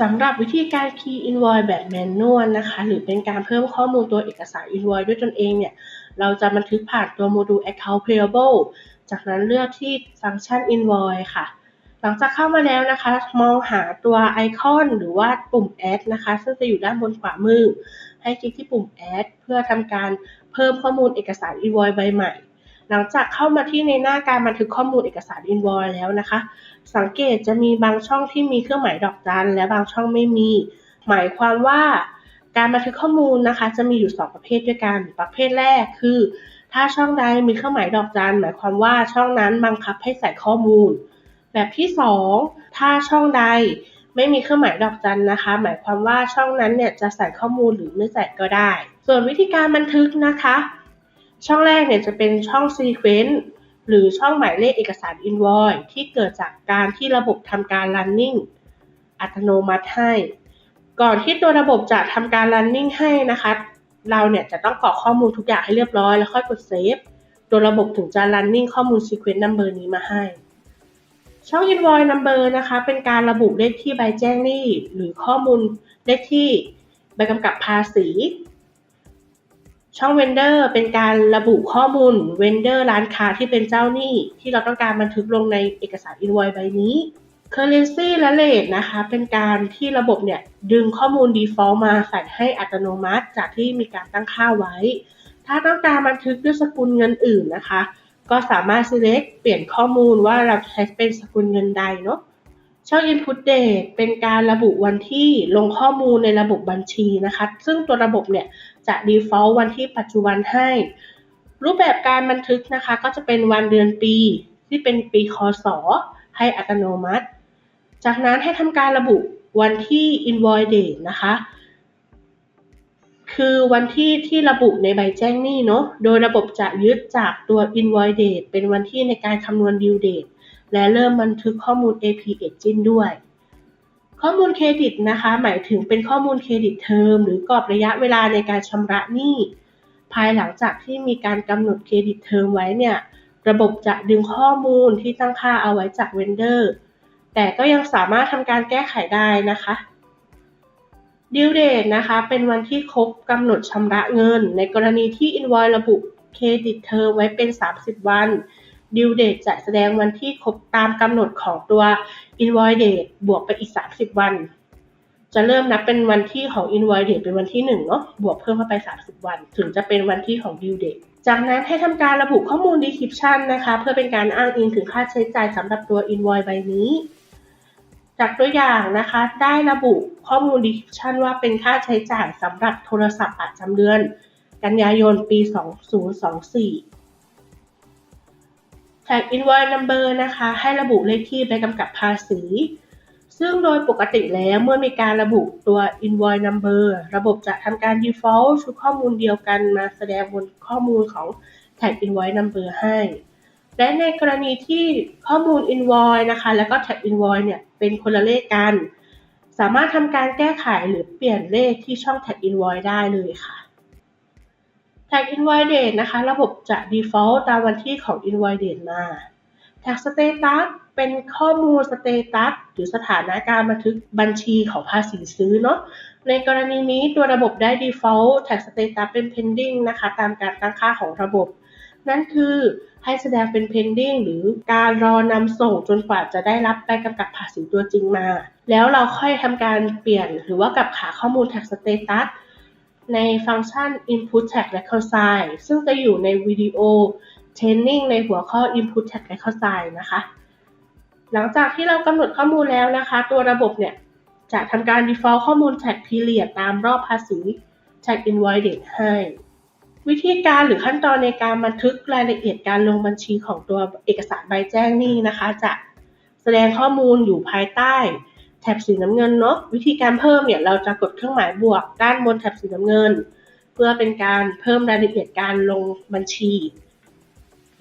สำหรับวิธีการ Key Invoice แบบ Manual นะคะ หรือเป็นการเพิ่มข้อมูลตัวเอกสาร Invoice ด้วยตนเองเนี่ย เราจะบันทึกผ่านตัวโมดูล Account Payable จากนั้นเลือกที่ฟังก์ชัน Invoice ค่ะ หลังจากเข้ามาแล้วนะคะ มองหาตัวไอคอนหรือว่าปุ่ม Add นะคะ ซึ่งจะอยู่ด้านบนขวามือ ให้คลิกที่ปุ่ม Add เพื่อทำการเพิ่มข้อมูลเอกสาร Invoice ใบใหม่ หลังจากเข้ามาที่ในหน้าการบันทึกข้อมูลเอกสาร Invoice แล้วนะคะ สังเกตจะมีบางช่องที่มีเครื่องหมายดอกจันและบางช่องไม่มี หมายความว่าการบันทึกข้อมูลนะคะ จะมีอยู่ 2 ประเภทด้วยกัน ประเภทแรกคือ ถ้าช่องใดมีเครื่องหมายดอกจันหมายความว่าช่องนั้นบังคับให้ใส่ข้อมูล แบบที่ 2 ถ้าช่องใดไม่มีเครื่องหมายดอกจันนะคะ หมายความว่าช่องนั้นเนี่ยจะใส่ข้อมูลหรือไม่ใส่ก็ได้ ส่วนวิธีการบันทึกนะคะ ช่องแรกเนี่ยจะเป็นช่อง sequence หรือช่องหมายเลขเอกสาร invoice ที่เกิดจากการที่ระบบทำการ running อัตโนมัติให้ ก่อนที่ตัวระบบจะทำการ running ให้นะคะ เราเนี่ยจะต้องกรอกข้อมูลทุกอย่างให้เรียบร้อยแล้วค่อยกด save ตัวระบบถึงจะ running ข้อมูล sequence number นี้มาให้ ช่อง invoice number นะคะ เป็นการระบุเลขที่ใบแจ้งหนี้หรือข้อมูลเลขที่ใบกำกับภาษี ช่อง vendor เป็นการระบุข้อมูล vendor ร้านค้าที่เป็นเจ้าหนี้ ที่เราต้องการบันทึกลงในเอกสาร invoice ใบนี้ currency และ rate นะคะ เป็นการที่ระบบเนี่ยดึงข้อมูล default มาใส่ให้อัตโนมัติ จากที่มีการตั้งค่าไว้ ถ้าต้องการบันทึกด้วยสกุลเงินอื่นนะคะ ก็สามารถ select เปลี่ยนข้อมูลว่าเราใช้เป็นสกุลเงินใดเนาะ ช่อง input date เป็นการระบุวันที่ลงข้อมูลในระบบบัญชีนะคะ ซึ่งตัวระบบเนี่ยจะ default วันที่ปัจจุบันให้ รูปแบบการบันทึกนะคะก็จะเป็นวันเดือนปีที่เป็นปีคศให้อัตโนมัติ จากนั้นให้ทำการระบุวันที่ invoice date นะคะ คือวันที่ที่ระบุในใบแจ้งหนี้เนาะ โดยระบบจะยึดจากตัว invoice date เป็นวันที่ในการคำนวณ due date และเริ่มบันทึกข้อมูล AP Aging ด้วย ข้อมูลเครดิตนะคะ หมายถึงเป็นข้อมูลเครดิตเทอมหรือกรอบระยะเวลาในการชำระหนี้ ภายหลังจากที่มีการกำหนดเครดิตเทอมไว้เนี่ย ระบบจะดึงข้อมูลที่ตั้งค่าเอาไว้จากเวนเดอร์ แต่ก็ยังสามารถทำการแก้ไขได้นะคะ due date นะคะ เป็นวันที่ครบกำหนดชำระเงิน ในกรณีที่ invoice ระบุเครดิตเทอมไว้เป็น 30 วัน due date จะแสดงวันที่ครบตามกำหนดของตัว invoice date บวกไปอีก 30 วัน จะเริ่มนับเป็นวันที่ของ invoice date เป็นวันที่1เนาะบวกเพิ่มเข้าไป 30 วัน ถึงจะเป็นวันที่ของ due date จากนั้นให้ทำการระบุข้อมูล description นะคะ เพื่อเป็นการอ้างอิงถึงค่าใช้จ่ายสำหรับตัว invoice ใบนี้ จากตัวอย่างนะคะ ได้ระบุข้อมูล description ว่าเป็นค่าใช้จ่ายสำหรับโทรศัพท์ประจำเดือน กันยายนปี 2024 แท็ก invoice number นะคะ ให้ระบุเลขที่ใบกำกับภาษี ซึ่งโดยปกติแล้วเมื่อมีการระบุตัว invoice number ระบบจะทำการ default ชุดข้อมูลเดียวกันมาแสดงบนข้อมูลของแท็ก invoice number ให้ และในกรณีที่ข้อมูล invoice นะคะ แล้วก็ tag invoice เนี่ยเป็นคนละเลขกัน สามารถทำการแก้ไขหรือเปลี่ยนเลขที่ช่อง tag invoice ได้เลยค่ะ tag invoice date นะคะ ระบบจะ default ตามวันที่ของ invoice date มา tag status เป็นข้อมูล status หรือสถานะการบันทึกบัญชีของภาษีซื้อเนาะ ในกรณีนี้ตัวระบบได้ default tag status เป็น pending นะคะ ตามการตั้งค่าของระบบ นั่นคือให้แสดงเป็น pending หรือการรอนำส่งจนกว่าจะได้รับใบกำกับภาษีตัวจริงมา แล้วเราค่อยทำการเปลี่ยนหรือว่ากลับขาข้อมูล tag status ในฟังก์ชัน input tag reconcile ซึ่งจะอยู่ในวิดีโอ training ในหัวข้อ input tag reconcile นะคะ หลังจากที่เรากำหนดข้อมูลแล้วนะคะ ตัวระบบเนี่ย จะทำการ default ข้อมูล tag period ตามรอบภาษี tag invoice date ให้ วิธีการหรือขั้นตอนในการบันทึกรายละเอียดการลงบัญชีของตัวเอกสารใบแจ้งหนี้นะคะ จะแสดงข้อมูลอยู่ภายใต้ แถบสีน้ำเงินเนาะวิธีการเพิ่มเนี่ยเราจะกดเครื่องหมายบวกด้านบนแถบสีน้ำเงิน เพื่อเป็นการเพิ่มรายละเอียดการลงบัญชี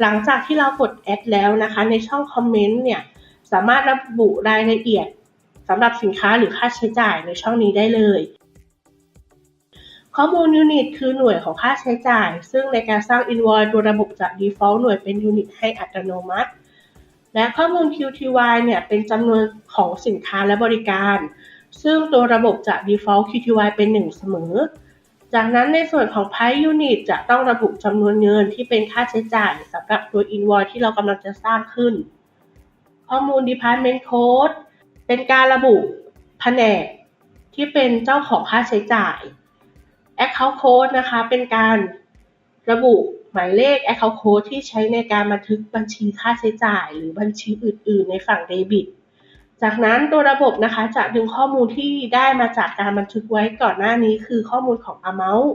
หลังจากที่เรากด add แล้วนะคะ ในช่องคอมเมนต์เนี่ยสามารถระบุรายละเอียดสำหรับสินค้าหรือค่าใช้จ่ายในช่องนี้ได้เลย ข้อมูลยูนิตคือหน่วยของค่าใช้จ่าย ซึ่งในการสร้าง invoice ตัวระบบจะ default หน่วยเป็นยูนิตให้อัตโนมัติ และข้อมูล QTY เนี่ยเป็นจำนวนของสินค้าและบริการ ซึ่งตัวระบบจะ default QTY เป็น 1 เสมอ จากนั้นในส่วนของ price unit จะต้องระบุจำนวนเงินที่เป็นค่าใช้จ่ายสำหรับตัว invoice ที่เรากำลังจะสร้างขึ้น ข้อมูล department code เป็นการระบุแผนกที่เป็นเจ้าของค่าใช้จ่าย account code นะคะ เป็นการระบุ หมายเลข account code ที่ใช้ในการบันทึกบัญชีค่าใช้จ่าย หรือบัญชีอื่น ๆ ในฝั่งเดบิต จากนั้นตัวระบบนะคะจะดึงข้อมูลที่ได้มาจากการบันทึกไว้ก่อนหน้านี้ คือข้อมูลของ amount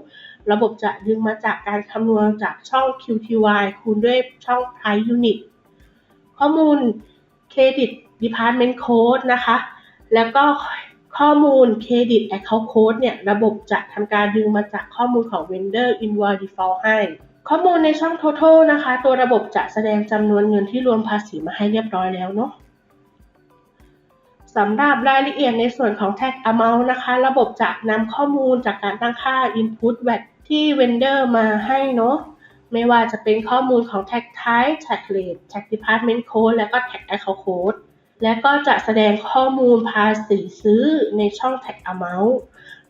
ระบบจะดึงมาจากการคำนวณจากช่อง QTY คูณด้วยช่อง price unit ข้อมูล credit department code นะคะ แล้วก็ข้อมูล credit account code เนี่ย ระบบจะทำการดึงมาจากข้อมูลของ vendor invoice default ให้ ข้อมูลในช่อง total นะคะ ตัวระบบจะแสดงจำนวนเงินที่รวมภาษีมาให้เรียบร้อยแล้วเนาะสำหรับรายละเอียดในส่วนของ tag amount นะคะ ระบบจะนำข้อมูลจากการตั้งค่า input VAT ที่ vendor มาให้เนาะไม่ว่าจะเป็นข้อมูลของ tag type tag rate tag department code และก็ tag account code และก็จะแสดงข้อมูลภาษีซื้อในช่อง tag amount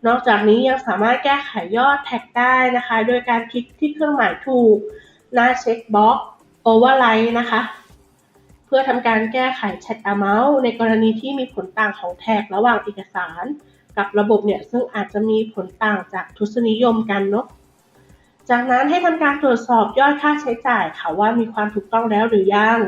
นอกจากนี้ยังสามารถแก้ไขยอดแท็กได้นะคะ โดยการคลิกที่เครื่องหมายถูก หน้าเช็คบ็อกซ์ override นะคะ เพื่อทำการแก้ไข tag amount ในกรณีที่มีผลต่างของแท็กระหว่างเอกสาร กับระบบเนี่ยซึ่งอาจจะมีผลต่างจากทุสนิยมกันเนาะจากนั้นให้ทำการตรวจสอบยอดค่าใช้จ่ายค่ะว่ามีความถูกต้องแล้วหรือยัง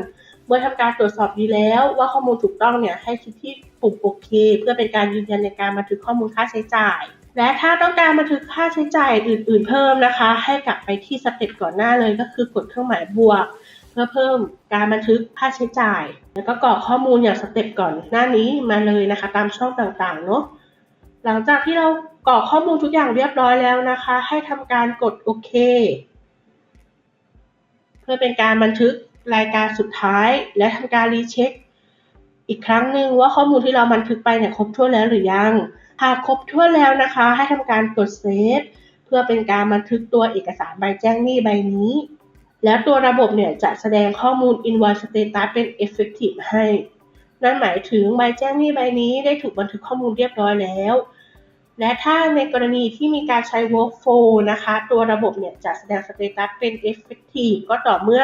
เมื่อทำการตรวจสอบดีแล้วว่าข้อมูลถูกต้องเนี่ยให้คลิกที่ปุ่มโอเค เพื่อเป็นการยืนยันในการบันทึกข้อมูลค่าใช้จ่าย และถ้าต้องการบันทึกค่าใช้จ่ายอื่น ๆ เพิ่มนะคะ ให้กลับไปที่สเต็ปก่อนหน้าเลยก็คือกดเครื่องหมายบวก เพื่อเพิ่มการบันทึกค่าใช้จ่าย แล้วก็กรอกข้อมูลอย่างสเต็ปก่อนหน้านี้มาเลยนะคะ ตามช่องต่างๆเนาะหลังจากที่เรากรอกข้อมูลทุกอย่างเรียบร้อยแล้วนะคะ ให้ทำการกดโอเค เพื่อเป็นการบันทึก รายการสุดท้าย และทำการรีเช็ค อีกครั้งหนึ่งว่าข้อมูลที่เราบันทึกไปเนี่ยครบถ้วนแล้วหรือยัง หากครบถ้วนแล้วนะคะ ให้ทำการกดเซฟเพื่อเป็นการบันทึกตัวเอกสารใบแจ้งหนี้ใบนี้ แล้วตัวระบบเนี่ยจะแสดงข้อมูล invoice status เป็น effective ให้ นั่นหมายถึงใบแจ้งหนี้ใบนี้ได้ถูกบันทึกข้อมูลเรียบร้อยแล้ว และถ้าในกรณีที่มีการใช้ workflow นะคะ ตัวระบบเนี่ยจะแสดง status เป็น effective ก็ต่อเมื่อ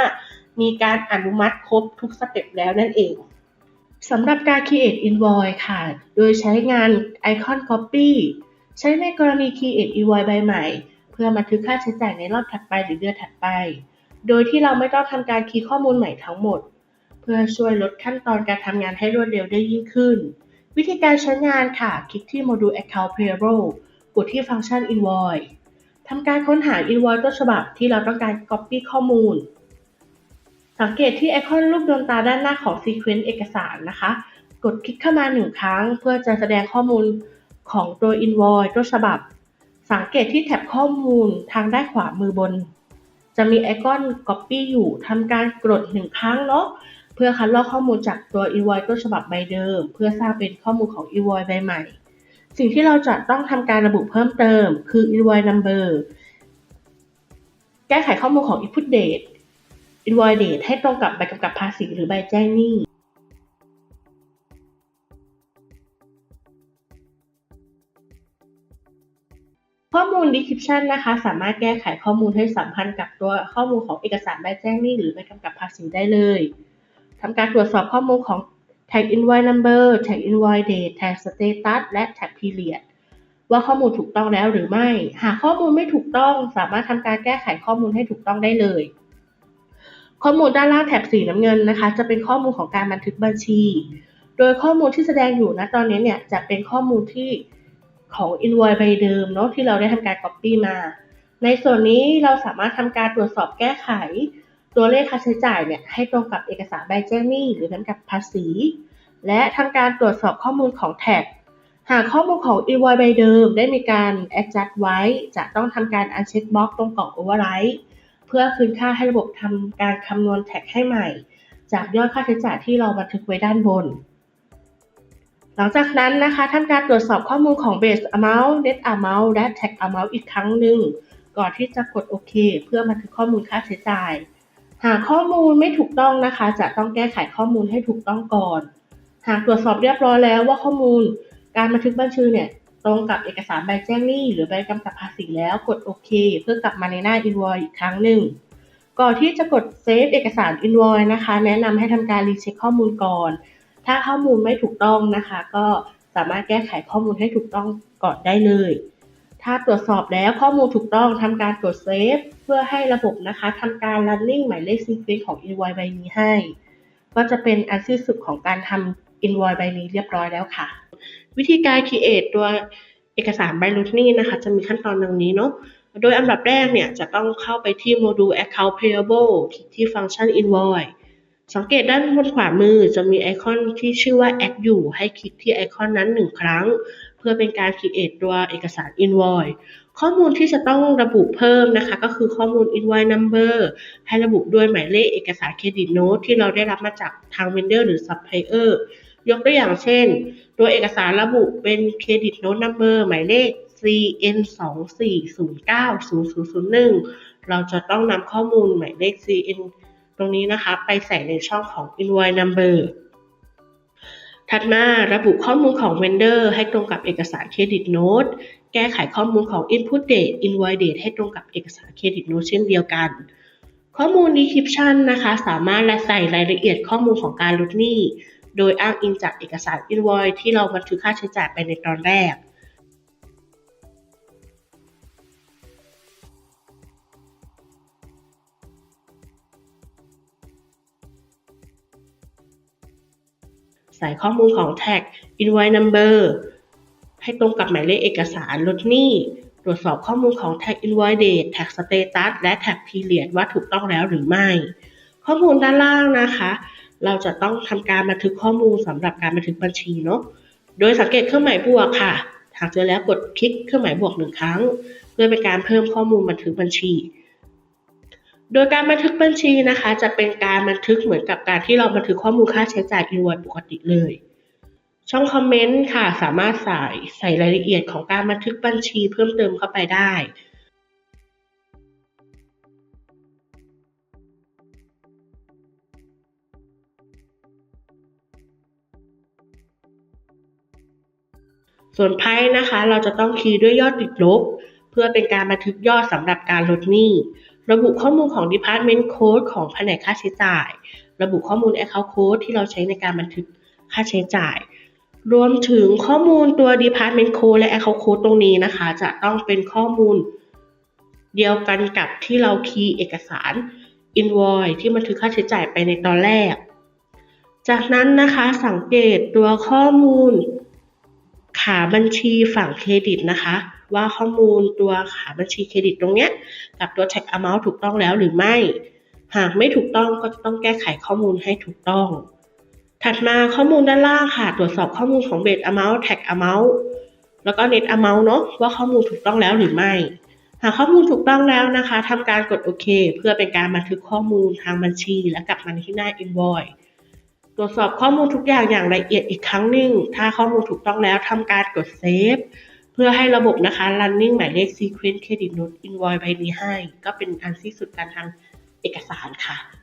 มีการอนุมัติครบทุกสเต็ปแล้วนั่นเองสำหรับการ create invoice ค่ะ โดยใช้งาน icon copy ใช้ในกรณี create invoice ใบใหม่ เพื่อบันทึกค่าใช้จ่ายในรอบถัดไปหรือเดือนถัดไป โดยที่เราไม่ต้องทำการคีย์ข้อมูลใหม่ทั้งหมด เพื่อช่วยลดขั้นตอนการทำงานให้รวดเร็วได้ยิ่งขึ้น วิธีการใช้งานค่ะ คลิกที่โมดูล account payable กดที่ฟังก์ชัน invoice ทำการค้นหา invoice ต้นฉบับที่เราต้องการ copy ข้อมูล สังเกตที่ไอคอนรูปดวงตาด้านหน้าของ Sequence เอกสารนะคะ กดคลิกเข้ามาหนึ่งครั้ง เพื่อจะแสดงข้อมูลของตัว Invoice ต้นฉบับ สังเกตที่แท็บข้อมูลทางด้านขวามือบน จะมีไอคอน Copy อยู่ทำการกดหนึ่งครั้งเนาะเพื่อคัดลอกข้อมูลจากตัว Invoice ต้นฉบับใบเดิม เพื่อสร้างเป็นข้อมูลของ Invoice ใบใหม่ สิ่งที่เราจะต้องทำการระบุเพิ่มเติม คือ Invoice Number แก้ไขข้อมูลของ Input Date invoice date ให้ตรงกับใบกำกับภาษีหรือใบแจ้งหนี้ข้อมูล description นะคะ สามารถแก้ไขข้อมูลให้สัมพันธ์กับตัวข้อมูลของเอกสารใบแจ้งหนี้หรือใบกำกับภาษีได้เลยทำการตรวจสอบข้อมูลของ tag invoice number tag invoice date tag status และ tag period ว่าข้อมูลถูกต้องแล้วหรือไม่ หากข้อมูลไม่ถูกต้อง สามารถทำการแก้ไขข้อมูลให้ถูกต้องได้เลย ข้อมูลด้านล่างแถบสีน้ำเงินนะคะ จะเป็นข้อมูลของการบันทึกบัญชี โดยข้อมูลที่แสดงอยู่ณตอนนี้เนี่ยจะเป็นข้อมูลที่ของ invoice ใบเดิมเนาะที่เราได้ทำการ copy มา ในส่วนนี้เราสามารถทำการตรวจสอบแก้ไข ตัวเลขค่าใช้จ่ายเนี่ยให้ตรงกับเอกสารใบแจ้งหนี้หรือนั้นกับภาษี และทำการตรวจสอบข้อมูลของแท็กหากข้อมูลของ invoice ใบเดิม ได้มีการ adjust ไว้ จะต้องทำการ uncheck box ตรงกล่อง override เพื่อคืนค่าให้ระบบทำการคำนวณแท็กให้ใหม่ จากยอดค่าใช้จ่ายที่เราบันทึกไว้ด้านบน หลังจากนั้นนะคะทำการตรวจสอบข้อมูลของ base amount net amount และ tag amount อีกครั้งหนึ่ง ก่อนที่จะกดโอเคเพื่อบันทึกข้อมูลค่าใช้จ่าย หากข้อมูลไม่ถูกต้องนะคะ จะต้องแก้ไขข้อมูลให้ถูกต้องก่อน หากตรวจสอบเรียบร้อยแล้วว่าข้อมูลการบันทึกบัญชีเนี่ย ตรงกับเอกสารใบแจ้งหนี้หรือใบกำกับภาษีแล้วกดโอเค เพื่อกลับมาในหน้า invoice อีกครั้งหนึ่ง ก่อนที่จะกดเซฟเอกสาร invoice นะคะ แนะนำให้ทำการรีเช็คข้อมูลก่อน ถ้าข้อมูลไม่ถูกต้องนะคะ ก็สามารถแก้ไขข้อมูลให้ถูกต้องก่อนได้เลย ถ้าตรวจสอบแล้วข้อมูลถูกต้องทำการกดเซฟเพื่อให้ระบบนะคะทำการ running หมายเลข sequence ของ invoice ใบนี้ให้ ก็จะเป็นอันสิ้นสุดของการทำ invoice ใบนี้เรียบร้อยแล้วค่ะ วิธีการ create ตัวเอกสารใบรุดนี้นะคะ จะมีขั้นตอนดังนี้เนาะโดยอันดับแรกเนี่ย จะต้องเข้าไปที่โมดูล account payable คลิกที่ฟังก์ชัน invoice สังเกตด้านบนขวามือจะมีไอคอนที่ชื่อว่า add อยู่ ให้คลิกที่ไอคอนนั้นหนึ่งครั้ง เพื่อเป็นการ create ตัวเอกสาร invoice ข้อมูลที่จะต้องระบุเพิ่มนะคะ ก็คือข้อมูล invoice number ให้ระบุด้วยหมายเลขเอกสารเครดิตโน้ตที่เราได้รับมาจากทาง vendor หรือ supplier ยกตัวอย่างเช่น ตัวเอกสารระบุเป็นเครดิตโน้ตนัมเบอร์หมายเลข CN 2 4 0 9 0 0 0 1เราจะต้องนำข้อมูลหมายเลข CN ตรงนี้นะคะ ไปใส่ในช่องของ invoice number ถัดมาระบุข้อมูลของ vendor ให้ตรงกับเอกสารเครดิตโน้ตแก้ไขข้อมูลของ input date invoice date ให้ตรงกับเอกสารเครดิตโน้ตเช่นเดียวกัน ข้อมูล description นะคะ สามารถใส่รายละเอียดข้อมูลของการลดหนี้ โดยอ้างอิงจากเอกสาร invoice ที่เราบันทึกค่าใช้จ่ายไปในตอนแรก ใส่ข้อมูลของ tag invoice number ให้ตรงกับหมายเลขเอกสารลดหนี้ ตรวจสอบข้อมูลของ tag invoice date tag status และ tag period ว่าถูกต้องแล้วหรือไม่ ข้อมูลด้านล่างนะคะ เราจะต้องทำการบันทึกข้อมูลสำหรับการบันทึกบัญชีเนาะ โดยสังเกตเครื่องหมายบวกค่ะ หากเจอแล้วกดคลิกเครื่องหมายบวกหนึ่งครั้ง เพื่อเป็นการเพิ่มข้อมูลบันทึกบัญชี โดยการบันทึกบัญชีนะคะ จะเป็นการบันทึกเหมือนกับการที่เราบันทึกข้อมูลค่าใช้จ่ายอินวอยปกติเลย ช่องคอมเมนต์ค่ะ สามารถใส่ใส่รายละเอียดของการบันทึกบัญชี เพิ่มเติมเข้าไปได้ ส่วนไพ่นะคะ เราจะต้องคีย์ด้วยยอดติดลบ เพื่อเป็นการบันทึกยอดสำหรับการลดหนี้ ระบุข้อมูลของ Department Code ของแผนกค่าใช้จ่าย ระบุข้อมูล Account Code ที่เราใช้ในการบันทึกค่าใช้จ่าย รวมถึงข้อมูลตัว Department Code และ Account Code ตรงนี้นะคะ จะต้องเป็นข้อมูลเดียวกันกับที่เราคีย์เอกสาร Invoice ที่บันทึกค่าใช้จ่ายไปในตอนแรก จากนั้นนะคะสังเกตตัวข้อมูล ขาบัญชีฝั่งเครดิตนะคะ ว่าข้อมูลตัวขาบัญชีเครดิตตรงเนี้ยกับตัว tag amount ถูกต้องแล้วหรือไม่ หากไม่ถูกต้องก็จะต้องแก้ไขข้อมูลให้ถูกต้อง ถัดมาข้อมูลด้านล่างค่ะ ตรวจสอบข้อมูลของ base amount tag amount แล้วก็ net amount เนาะว่าข้อมูลถูกต้องแล้วหรือไม่ หากข้อมูลถูกต้องแล้วนะคะทำการกดโอเค เพื่อเป็นการบันทึกข้อมูลทางบัญชี และกลับมาที่หน้า invoice รวจสอบข้อมูลทุกอย่างอย่างละเอียดอีกครั้งหนึ่ง ถ้าข้อมูลถูกต้องแล้วทำการกดเซฟเพื่อให้ระบบนะคะ running หมายเลข sequence credit note invoice ใบนี้ให้ ก็เป็นอันสิ้นสุดการทำเอกสารค่ะ